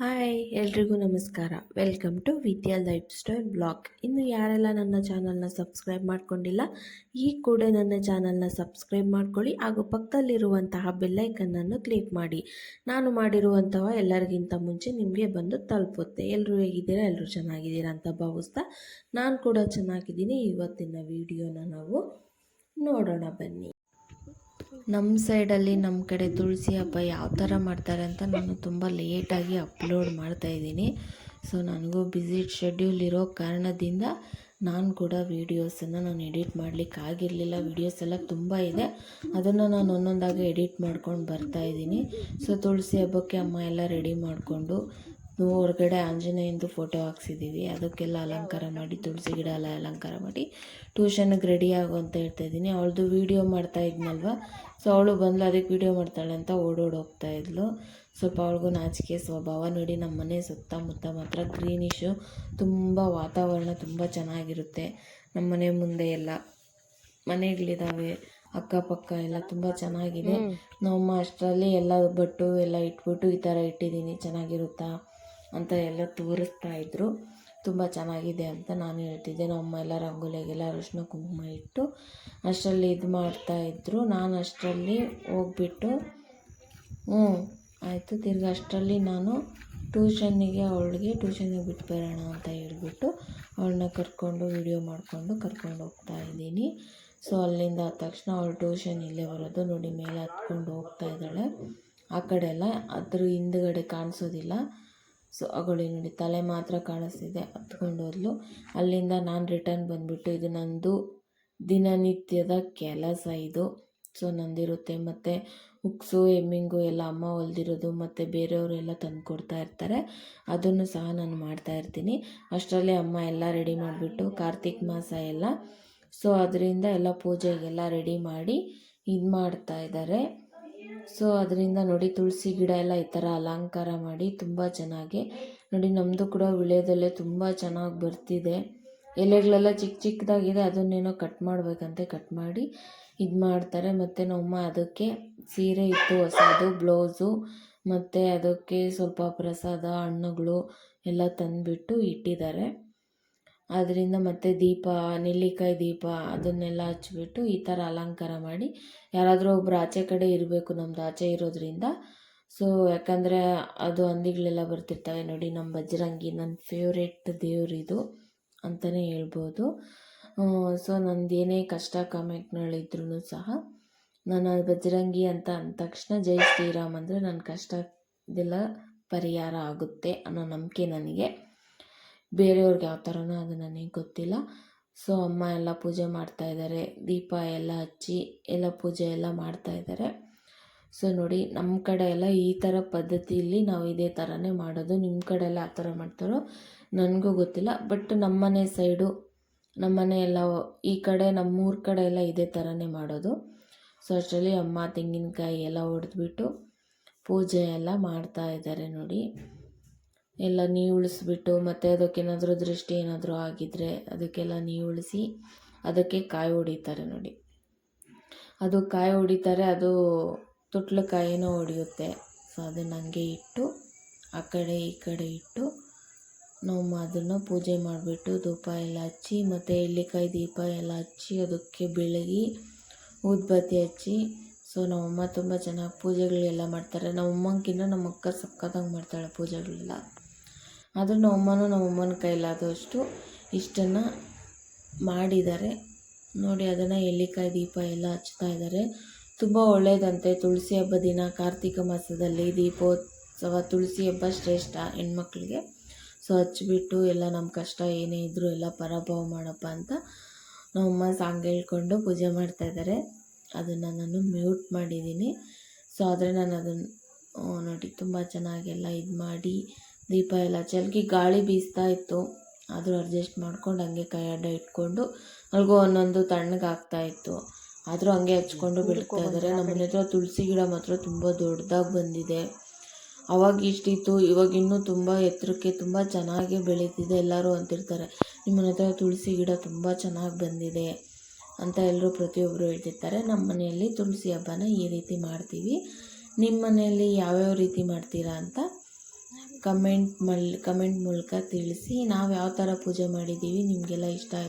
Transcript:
Hi, ಎಲ್ರಿಗೂ ನಮಸ್ಕಾರ. Welcome to Vidya life style blog ಇನ್ನು ಯಾರೆಲ್ಲ ನನ್ನ ಚಾನಲ್ನ ಸಬ್ಸ್ಕ್ರೈಬ್ ಮಾಡ್ಕೊಂಡಿಲ್ಲ, ಈ ಕೂಡ ನನ್ನ ಚಾನಲ್ನ ಸಬ್ಸ್ಕ್ರೈಬ್ ಮಾಡ್ಕೊಳ್ಳಿ ಹಾಗೂ ಪಕ್ಕದಲ್ಲಿರುವಂತಹ ಬೆಲ್ಲೈಕನ್ನನ್ನು ಕ್ಲಿಕ್ ಮಾಡಿ. ನಾನು ಮಾಡಿರುವಂತಹ ಎಲ್ಲರಿಗಿಂತ ಮುಂಚೆ ನಿಮಗೆ ಬಂದು ತಲುಪುತ್ತೆ. ಎಲ್ಲರೂ ಹೇಗಿದ್ದೀರಾ? ಎಲ್ಲರೂ ಚೆನ್ನಾಗಿದ್ದೀರಾ ಅಂತ ಭಾವಿಸ್ತಾ ನಾನು ಕೂಡ ಚೆನ್ನಾಗಿದ್ದೀನಿ. ಇವತ್ತಿನ ವಿಡಿಯೋನ ನಾವು ನೋಡೋಣ ಬನ್ನಿ. ನಮ್ಮ ಸೈಡಲ್ಲಿ ನಮ್ಮ ಕಡೆ ತುಳಸಿ ಹಬ್ಬ ಯಾವ ಥರ ಮಾಡ್ತಾರೆ ಅಂತ ನಾನು ತುಂಬ ಲೇಟಾಗಿ ಅಪ್ಲೋಡ್ ಮಾಡ್ತಾ ಇದ್ದೀನಿ. ಸೊ ನನಗೂ ಬ್ಯುಸಿ ಶೆಡ್ಯೂಲ್ ಇರೋ ಕಾರಣದಿಂದ ನಾನು ಕೂಡ ವೀಡಿಯೋಸನ್ನು ನಾನು ಎಡಿಟ್ ಮಾಡಲಿಕ್ಕೆ ಆಗಿರಲಿಲ್ಲ. ವೀಡಿಯೋಸ್ ಎಲ್ಲ ತುಂಬ ಇದೆ. ಅದನ್ನು ನಾನು ಒಂದೊಂದಾಗಿ ಎಡಿಟ್ ಮಾಡ್ಕೊಂಡು ಬರ್ತಾ ಇದ್ದೀನಿ. ಸೊ ತುಳಸಿ ಹಬ್ಬಕ್ಕೆ ಅಮ್ಮ ಎಲ್ಲ ರೆಡಿ ಮಾಡಿಕೊಂಡು ಹೊರಗಡೆ ಆಂಜನೇಯಂದು ಫೋಟೋ ಹಾಕ್ಸಿದ್ದೀವಿ ಅದಕ್ಕೆಲ್ಲ ಅಲಂಕಾರ ಮಾಡಿ ತುಳಸಿ ಗಿಡ ಎಲ್ಲ ಅಲಂಕಾರ ಮಾಡಿ ಟ್ಯೂಷನ್ಗೆ ರೆಡಿ ಆಗು ಅಂತ ಹೇಳ್ತಾ ಇದ್ದೀನಿ. ಅವಳದು ವೀಡಿಯೋ ಮಾಡ್ತಾ ಇದ್ನಲ್ವ? ಸೊ ಅವಳು ಬಂದ್ಲು ಅದಕ್ಕೆ ವೀಡಿಯೋ ಮಾಡ್ತಾಳೆ ಅಂತ ಓಡೋಡಿ ಹೋಗ್ತಾ ಇದ್ಲು. ಸ್ವಲ್ಪ ಅವಳಿಗೂ ನಾಚಿಕೆ ಸ್ವಭಾವ ನೋಡಿ ನಮ್ಮ ಮನೆ ಸುತ್ತಮುತ್ತ ಮಾತ್ರ ಗ್ರೀನಿಶು ತುಂಬ ವಾತಾವರಣ ತುಂಬ ಚೆನ್ನಾಗಿರುತ್ತೆ. ನಮ್ಮ ಮನೆ ಮುಂದೆ ಎಲ್ಲ ಮನೆಗಳಿದ್ದಾವೆ ಅಕ್ಕಪಕ್ಕ ಎಲ್ಲ ತುಂಬ ಚೆನ್ನಾಗಿದೆ. ನಮ್ಮ ಅಷ್ಟರಲ್ಲಿ ಎಲ್ಲ ಬಟ್ಟು ಎಲ್ಲ ಇಟ್ಬಿಟ್ಟು ಈ ಥರ ಇಟ್ಟಿದ್ದೀನಿ. ಚೆನ್ನಾಗಿರುತ್ತಾ? ಅಂತ ಎಲ್ಲ ತೋರಿಸ್ತಾ ಇದ್ದರು ತುಂಬ ಚೆನ್ನಾಗಿದೆ ಅಂತ ನಾನು ಹೇಳ್ತಿದ್ದೆ. ನಮ್ಮಮ್ಮ ಎಲ್ಲ ರಂಗೋಲಿಗೆಲ್ಲ ಅರಿಶಿನ ಕುಂಕುಮ ಇಟ್ಟು ಅಷ್ಟರಲ್ಲಿ ಇದು ಮಾಡ್ತಾ ಮಾಡ್ತಾಯಿದ್ರು ನಾನು ಅಷ್ಟರಲ್ಲಿ ಹೋಗ್ಬಿಟ್ಟು, ಹ್ಞೂ, ಆಯಿತು. ತಿರ್ಗಿ ಅಷ್ಟರಲ್ಲಿ ನಾನು ಟ್ಯೂಷನ್ನಿಗೆ, ಅವಳಿಗೆ ಟ್ಯೂಷನ್ನಿಗೆ ಬಿಟ್ಟು ಬರೋಣ ಅಂತ ಹೇಳಿಬಿಟ್ಟು ಅವಳನ್ನ ಕರ್ಕೊಂಡು ವಿಡಿಯೋ ಮಾಡಿಕೊಂಡು ಕರ್ಕೊಂಡು ಹೋಗ್ತಾ ಇದ್ದೀನಿ. ಸೊ, ಅಲ್ಲಿಂದ ಆದ ತಕ್ಷಣ ಅವಳು ಟ್ಯೂಷನ್ ಇಲ್ಲೇ ಬರೋದು. ನೋಡಿ, ಮೇಲೆ ಹತ್ಕೊಂಡು ಹೋಗ್ತಾ ಇದ್ದಾಳೆ. ಆ ಕಡೆ ಎಲ್ಲ, ಅದ್ರ ಹಿಂದ್ಗಡೆ ಕಾಣಿಸೋದಿಲ್ಲ. ಸೊ ಅಗಳು ನೋಡಿ ತಲೆ ಮಾತ್ರ ಕಾಣಿಸ್ತಿದೆ ಹತ್ಕೊಂಡು ಹೋದ್ಲು. ಅಲ್ಲಿಂದ ನಾನು ರಿಟರ್ನ್ ಬಂದುಬಿಟ್ಟು ಇದು ನಂದು ದಿನನಿತ್ಯದ ಕೆಲಸ ಇದು. ಸೊ ನಂದಿರುತ್ತೆ ಮತ್ತು ಹುಕ್ಸು ಎಮ್ಮಿಂಗು ಎಲ್ಲ ಅಮ್ಮ ಹೊಲ್ದಿರೋದು ಮತ್ತು ಬೇರೆಯವರೆಲ್ಲ ತಂದು ಕೊಡ್ತಾ ಇರ್ತಾರೆ. ಅದನ್ನು ಸಹ ನಾನು ಮಾಡ್ತಾ ಇರ್ತೀನಿ. ಅಷ್ಟರಲ್ಲಿ ಅಮ್ಮ ಎಲ್ಲ ರೆಡಿ ಮಾಡಿಬಿಟ್ಟು ಕಾರ್ತಿಕ್ ಮಾಸ ಎಲ್ಲ. ಸೊ ಅದರಿಂದ ಎಲ್ಲ ಪೂಜೆಗೆಲ್ಲ ರೆಡಿ ಮಾಡಿ ಇದು ಮಾಡ್ತಾ ಇದ್ದಾರೆ. ಸೊ, ಅದರಿಂದ ನೋಡಿ ತುಳಸಿ ಗಿಡ ಎಲ್ಲ ಈ ಥರ ಅಲಂಕಾರ ಮಾಡಿ ತುಂಬ ಚೆನ್ನಾಗಿ ನೋಡಿ ನಮ್ಮದು ಕೂಡ ವಿಳ್ಯದೆಲೆ ತುಂಬ ಚೆನ್ನಾಗಿ ಬರ್ತಿದೆ. ಎಲೆಗಳೆಲ್ಲ ಚಿಕ್ಕ ಚಿಕ್ಕದಾಗಿದೆ ಅದನ್ನೇನೋ ಕಟ್ ಮಾಡಬೇಕಂತೆ ಕಟ್ ಮಾಡಿ ಇದು ಮಾಡ್ತಾರೆ. ಮತ್ತು ನಮ್ಮಮ್ಮ ಅದಕ್ಕೆ ಸೀರೆ ಇತ್ತು ಹೊಸದು, ಬ್ಲೌಸು, ಮತ್ತು ಅದಕ್ಕೆ ಸ್ವಲ್ಪ ಪ್ರಸಾದ, ಹಣ್ಣುಗಳು ಎಲ್ಲ ತಂದುಬಿಟ್ಟು ಇಟ್ಟಿದ್ದಾರೆ. ಅದರಿಂದ ಮತ್ತು ದೀಪ, ನೆಲ್ಲಿಕಾಯಿ ದೀಪ ಅದನ್ನೆಲ್ಲ ಹಚ್ಬಿಟ್ಟು ಈ ಥರ ಅಲಂಕಾರ ಮಾಡಿ ಯಾರಾದರೂ ಒಬ್ರು ಆಚೆ ಕಡೆ ಇರಬೇಕು ನಮ್ದು ಆಚೆ ಇರೋದರಿಂದ. ಸೊ ಯಾಕಂದರೆ ಅದು ಹಂದಿಗಳೆಲ್ಲ ಬರ್ತಿರ್ತವೆ ನೋಡಿ ನಮ್ಮ ಬಜರಂಗಿ ನನ್ನ ಫೇವ್ರೆಟ್ ದೇವರಿದು ಅಂತಲೇ ಹೇಳ್ಬೋದು. ಸೊ ನಂದು ಏನೇ ಕಷ್ಟ ಕಾಮೆಂಟ್ಗಳಿದ್ರೂ ಸಹ ನಾನು ಬಜರಂಗಿ ಅಂತ ಅಂದ ತಕ್ಷಣ ಜೈ ಶ್ರೀರಾಮ್ ಅಂದರೆ ನನ್ನ ಕಷ್ಟ ಇದೆಲ್ಲ ಪರಿಹಾರ ಆಗುತ್ತೆ ಅನ್ನೋ ನಂಬಿಕೆ ನನಗೆ. ಬೇರೆಯವ್ರಿಗೆ ಯಾವ ಥರನೋ ಅದು ನನಗೆ ಗೊತ್ತಿಲ್ಲ. ಸೊ ಅಮ್ಮ ಎಲ್ಲ ಪೂಜೆ ಮಾಡ್ತಾ ಇದ್ದಾರೆ ದೀಪ ಎಲ್ಲ ಹಚ್ಚಿ ಎಲ್ಲ ಪೂಜೆ ಎಲ್ಲ ಮಾಡ್ತಾಯಿದ್ದಾರೆ ಸೊ ನೋಡಿ ನಮ್ಮ ಕಡೆ ಎಲ್ಲ ಈ ಥರ ಪದ್ಧತಿಯಲ್ಲಿ ನಾವು ಇದೇ ಥರನೇ ಮಾಡೋದು. ನಿಮ್ಮ ಕಡೆ ಎಲ್ಲ ಆ ಥರ ಮಾಡ್ತಾರೋ ನನಗೂ ಗೊತ್ತಿಲ್ಲ. ಬಟ್ ನಮ್ಮನೆ ಸೈಡು ನಮ್ಮನೆ ಎಲ್ಲ ಈ ಕಡೆ ನಮ್ಮೂರ ಕಡೆ ಎಲ್ಲ ಇದೇ ಥರನೇ ಮಾಡೋದು. ಸೊ ಅಷ್ಟರಲ್ಲಿ ಅಮ್ಮ ತೆಂಗಿನಕಾಯಿ ಎಲ್ಲ ಹೊಡೆದ್ಬಿಟ್ಟು ಪೂಜೆ ಎಲ್ಲ ಮಾಡ್ತಾ ಇದ್ದಾರೆ ನೋಡಿ. ಎಲ್ಲ ನೀ ಉಳಿಸ್ಬಿಟ್ಟು ಮತ್ತು ಅದಕ್ಕೇನಾದರೂ ದೃಷ್ಟಿ ಏನಾದರೂ ಆಗಿದ್ದರೆ ಅದಕ್ಕೆಲ್ಲ ನೀ ನೀವುಳಿಸಿ ಅದಕ್ಕೆ ಕಾಯಿ ಹೊಡಿತಾರೆ ನೋಡಿ. ಅದು ಕಾಯಿ ಹೊಡಿತಾರೆ, ಅದು ತೊಟ್ಲಕಾಯಿನೂ ಹೊಡೆಯುತ್ತೆ. ಸೊ ಅದನ್ನು ಹಂಗೆ ಇಟ್ಟು, ಆ ಕಡೆ ಈ ಕಡೆ ಇಟ್ಟು ನಾವು ಅದನ್ನು ಪೂಜೆ ಮಾಡಿಬಿಟ್ಟು ಧೂಪ ಎಲ್ಲ ಹಚ್ಚಿ ಮತ್ತು ಎಳ್ಳಿಕಾಯಿ ದೀಪ ಎಲ್ಲ ಹಚ್ಚಿ ಅದಕ್ಕೆ ಬೆಳಗಿ ಊದ್ಬತ್ತಿ ಹಚ್ಚಿ ಸೊ ನಮ್ಮಮ್ಮ ತುಂಬ ಚೆನ್ನಾಗಿ ಪೂಜೆಗಳೆಲ್ಲ ಮಾಡ್ತಾರೆ. ನಮ್ಮಮ್ಮಂಗಿಂತ ನಮ್ಮ ಅಕ್ಕ ಸಕ್ಕತ್ತಾಗಿ ಮಾಡ್ತಾಳೆ ಪೂಜೆಗಳೆಲ್ಲ. ಆದರೂ ನಮ್ಮಮ್ಮನೂ ನಮ್ಮಮ್ಮನ ಕೈಲಾದಷ್ಟು ಇಷ್ಟನ್ನು ಮಾಡಿದ್ದಾರೆ. ನೋಡಿ, ಅದನ್ನು ಎಳ್ಳಿಕಾಯಿ ದೀಪ ಎಲ್ಲ ಹಚ್ತಾ ಇದ್ದಾರೆ. ತುಂಬ ಒಳ್ಳೆಯದಂತೆ ತುಳಸಿ ಹಬ್ಬ ದಿನ, ಕಾರ್ತಿಕ ಮಾಸದಲ್ಲಿ ದೀಪೋತ್ಸವ, ತುಳಸಿ ಹಬ್ಬ ಶ್ರೇಷ್ಠ ಹೆಣ್ಮಕ್ಳಿಗೆ. ಸೊ ಹಚ್ಚಿಬಿಟ್ಟು ಎಲ್ಲ ನಮ್ಮ ಕಷ್ಟ ಏನೇ ಇದ್ದರೂ ಎಲ್ಲ ಪರಾಭವ ಮಾಡಪ್ಪ ಅಂತ ನಮ್ಮಮ್ಮ ಸಾಂಗ್ ಹೇಳ್ಕೊಂಡು ಪೂಜೆ ಮಾಡ್ತಾಯಿದ್ದಾರೆ ಅದನ್ನು ನಾನು ಮ್ಯೂಟ್ ಮಾಡಿದ್ದೀನಿ. ಸೊ ಆದರೆ ನಾನು ಅದನ್ನು ನೋಡಿ, ತುಂಬ ಚೆನ್ನಾಗೆಲ್ಲ ಇದು ಮಾಡಿ ದೀಪ ಎಲ್ಲ ಚೆಲ್ಗಿ ಗಾಳಿ ಬೀಸ್ತಾ ಇತ್ತು. ಆದರೂ ಅಡ್ಜಸ್ಟ್ ಮಾಡ್ಕೊಂಡು ಹಂಗೆ ಕೈ ಅಡ್ಡ ಇಟ್ಕೊಂಡು ಅಲ್ಗೂ ಒಂದೊಂದು ತಣ್ಣಗಾಗ್ತಾ ಇತ್ತು. ಆದರೂ ಹಂಗೆ ಹಚ್ಕೊಂಡು ಬಿಡ್ತಾ ಇದ್ದಾರೆ ನಮ್ಮ ಮನೆ ಹತ್ರ ತುಳಸಿ ಗಿಡ ಮಾತ್ರ ತುಂಬ ದೊಡ್ಡದಾಗಿ ಬಂದಿದೆ. ಅವಾಗ ಇಷ್ಟಿತ್ತು ಇವಾಗ ಇನ್ನೂ ತುಂಬ ಎತ್ತರಕ್ಕೆ ತುಂಬ ಚೆನ್ನಾಗಿ ಬೆಳೀತಿದೆ ಎಲ್ಲರೂ ಅಂತಿರ್ತಾರೆ. ನಿಮ್ಮ ಮನೆ ಹತ್ರ ತುಳಸಿ ಗಿಡ ತುಂಬ ಚೆನ್ನಾಗಿ ಬಂದಿದೆ ಅಂತ ಎಲ್ಲರೂ ಪ್ರತಿಯೊಬ್ಬರು ಹೇಳ್ತಿರ್ತಾರೆ. ನಮ್ಮ ಮನೆಯಲ್ಲಿ ತುಳಸಿ ಹಬ್ಬನ ಈ ರೀತಿ ಮಾಡ್ತೀವಿ. ನಿಮ್ಮ ಮನೆಯಲ್ಲಿ ಯಾವ್ಯಾವ ರೀತಿ ಮಾಡ್ತೀರಾ ಅಂತ ಕಮೆಂಟ್ ಮಲ್ ಕಮೆಂಟ್ ಮೂಲಕ ತಿಳಿಸಿ. ನಾವು ಯಾವ ಥರ ಪೂಜೆ ಮಾಡಿದ್ದೀವಿ ನಿಮಗೆಲ್ಲ ಇಷ್ಟ